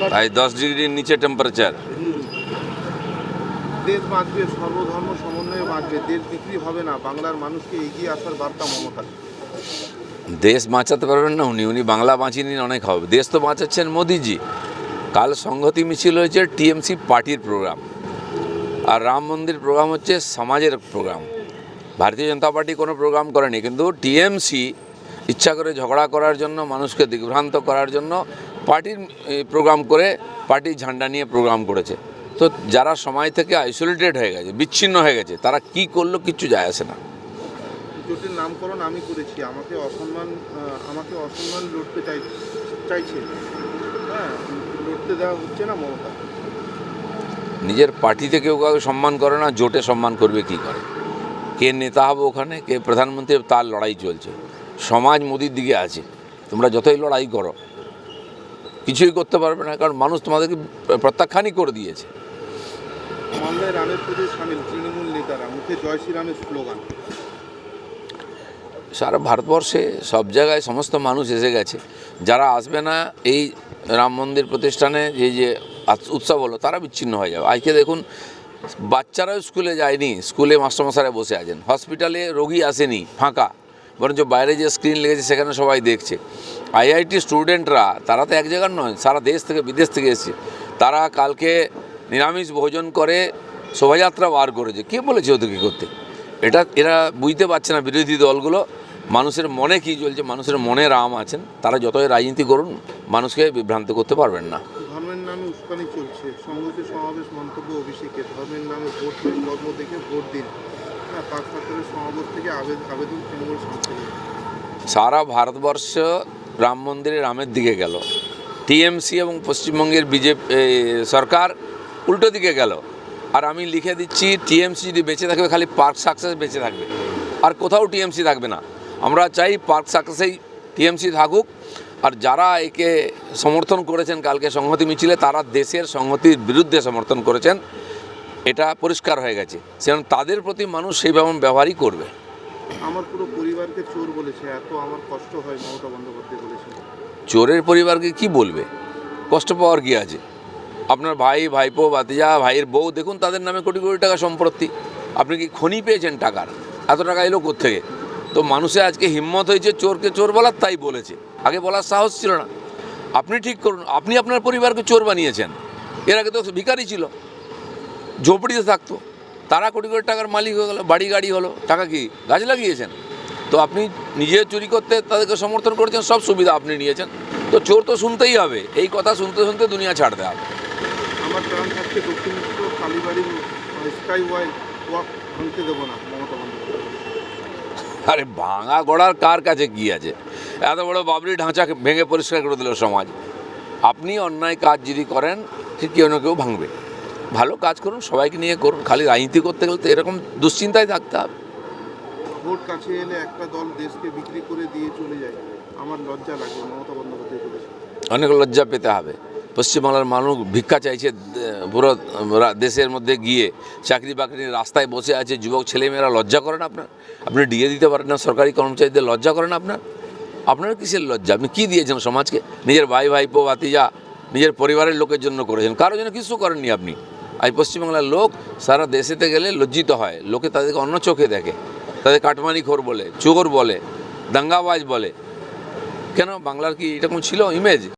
প্রায় দশ ডিগ্রির নিচে টেম্পারেচার দেশ বাঁচবে সর্বধর্ম সমন্বয়ে বাঁচবে দেশ বিক্রি হবে না বাংলার মানুষকে এগিয়ে আসার বার্তা মমতার দেশ বাঁচাতে পারবেন না উনি উনি বাংলা বাঁচিয়ে নিন অনেক হবে। দেশ তো বাঁচাচ্ছেন মোদিজি। কাল সংহতি মিছিল হয়েছে টিএমসি পার্টির প্রোগ্রাম আর রাম মন্দির প্রোগ্রাম হচ্ছে সমাজের প্রোগ্রাম ভারতীয় জনতা পার্টি কোনো প্রোগ্রাম করেনি কিন্তু টিএমসি ইচ্ছা করে ঝগড়া করার জন্য মানুষকে দিগ্ভ্রান্ত করার জন্য পার্টির প্রোগ্রাম করে পার্টির ঝান্ডা নিয়ে প্রোগ্রাম করেছে। তো যারা সময় থেকে আইসোলেটেড হয়ে গেছে বিচ্ছিন্ন হয়ে গেছে তারা কি করল কিচ্ছু যায় আসে না। জোটের নামকরণ আমি করেছি আমাকে অসম্মান আমাকে অসম্মান লড়তে চাই চাইছে। হ্যাঁ লড়তে দেওয়া হচ্ছে না মমতা। নিজের পার্টিতে কেউ কাউকে সম্মান করে না জোটে সম্মান করবে কি করে? কে নেতা হবে ওখানে কে প্রধানমন্ত্রী তার লড়াই চলছে। সমাজ মোদির দিকে আছে। তোমরা যতই লড়াই করো কিছুই করতে পারবে না কারণ মানুষ তোমাদেরকে প্রত্যাখ্যানই করে দিয়েছে। সারা ভারতবর্ষে সব জায়গায় সমস্ত মানুষ এসে গেছে। যারা আসবে না এই রাম মন্দির প্রতিষ্ঠানে এই যে উৎসব হলো তারা বিচ্ছিন্ন হয়ে যাবে। আজকে দেখুন বাচ্চারাও স্কুলে যায়নি স্কুলে মাস্টারমশারা বসে আছেন। হসপিটালে রোগী আসেনি ফাঁকা। বরঞ্চ বাইরে যে স্ক্রিন লেগেছে সেখানে সবাই দেখছে। আইআইটি স্টুডেন্টরা তারা তো এক জায়গার নয় সারা দেশ থেকে বিদেশ থেকে এসেছে তারা কালকে নিরামিষ ভোজন করে শোভাযাত্রা বার করেছে। কে বলেছে ওদেরকে করতে? এটা এরা বুঝতে পারছে না বিরোধী দলগুলো। মানুষের মনে কী চলছে? মানুষের মনে রাম আছেন। তারা যতই রাজনীতি করুন মানুষকে বিভ্রান্ত করতে পারবেন না। ধর্মের নামে উস্কানি চলছে। সংহতি সমাবেশ মন্তব্য অভিষেকে ধর্মের নামে ভোট দিন দেখে ভোট দিন। হ্যাঁ সরকারের সমাবেশ থেকে আবেদন তৃণমূল সারা ভারতবর্ষ রাম মন্দিরে রামের দিকে গেল। টিএমসি এবং পশ্চিমবঙ্গের বিজেপি সরকার উল্টো দিকে গেল। আর আমি লিখে দিচ্ছি, টিএমসি যদি বেঁচে থাকবে, খালি পার্ক সাকসেস বেঁচে থাকবে। আর কোথাও টিএমসি থাকবে না। আমরা চাই পার্ক সাকসেসেই টিএমসি থাকুক। আর যারা একে সমর্থন করেছেন কালকে সংহতি মিছিলে, তারা দেশের সংহতির বিরুদ্ধে সমর্থন করেছেন। এটা পরিষ্কার হয়ে গেছে। সেজন্য তাদের প্রতি মানুষ সেইভাবে ব্যবহারই করবে। আমার পুরো পরিবারকে চোর বলেছে, এত আমার কষ্ট হয় মমতা বন্দ্যোপাধ্যায় বলেছেন চোরের পরিবারকে কি বলবে? কষ্ট পাওয়ার কি আছে? আপনার ভাই, ভাইপো, ভাতিজা, ভাইয়ের বউ, দেখুন তাদের নামে কোটি কোটি টাকা সম্পত্তি। আপনি কি খনি পেয়েছেন টাকার? এত টাকা এলো থেকে তো মানুষের আজকে হিম্মত হয়েছে চোরকে চোর বলার, তাই বলেছে। আগে বলার সাহস ছিল না। আপনি ঠিক করুন, আপনি আপনার পরিবারকে চোর বানিয়েছেন। এর আগে তো ভিখারি ছিল, ঝোপড়িতে থাকতো। তারা কোটি কোটি টাকার মালিক হয়ে গেলো বাড়ি গাড়ি হলো টাকা কি? গাছ লাগিয়েছেন। তো আপনি নিজে চুরি করতে তাদেরকে সমর্থন করেছেন সব সুবিধা আপনি নিয়েছেন। তো চোর তো শুনতেই হবে এই কথা শুনতে শুনতে দুনিয়া ছাড়তে হবে। আমার প্রাণ থাকতে দক্ষিণেশ্বর কালীবাড়ির স্কাই ওয়াক ভাঙতে দেবো না মমতা আরে ভাঙা গড়ার কার কাছে কি আছে? এত বড় বাবরি ঢাঁচা ভেঙে পরিষ্কার করে দিল সমাজ। আপনি অন্যায় কাজ যদি করেন ঠিক কেউ না কেউ ভাঙবে। ভালো কাজ করুন সবাইকে নিয়ে করুন। খালি রাজনীতি করতে গেলে তো এরকম দুশ্চিন্তায় থাকতে হবে। ভোট কাছে এলে একটা দল দেশকে বিক্রি করে দিয়ে চলে যায়। আমার লজ্জা লাগে মমতা বন্দ্যোপাধ্যায় অনেক লজ্জা পেতে হবে। পশ্চিমবাংলার মানুষ ভিক্ষা চাইছে পুরো দেশের মধ্যে গিয়ে চাকরি বাকরি রাস্তায় বসে আছে। যুবক ছেলেমেয়েরা লজ্জা করেন আপনার? আপনি ডিএ দিতে পারেন না সরকারি কর্মচারীদের লজ্জা করেন আপনার? আপনার কিসের লজ্জা? আপনি কী দিয়েছেন সমাজকে? নিজের ভাই ভাইপো ভাতিজা নিজের পরিবারের লোকের জন্য করেছেন। কারোর জন্য কিছু করেননি আপনি? আজ পশ্চিমবাংলার লোক সারা দেশেতে গেলে লজ্জিত হয়। লোকে তাদেরকে অন্য চোখে দেখে। তাদের কাটমানি খোর বলে, চোর বলে, দাঙ্গাবাজ বলে। কেন বাংলার কি এরকম ছিল ইমেজ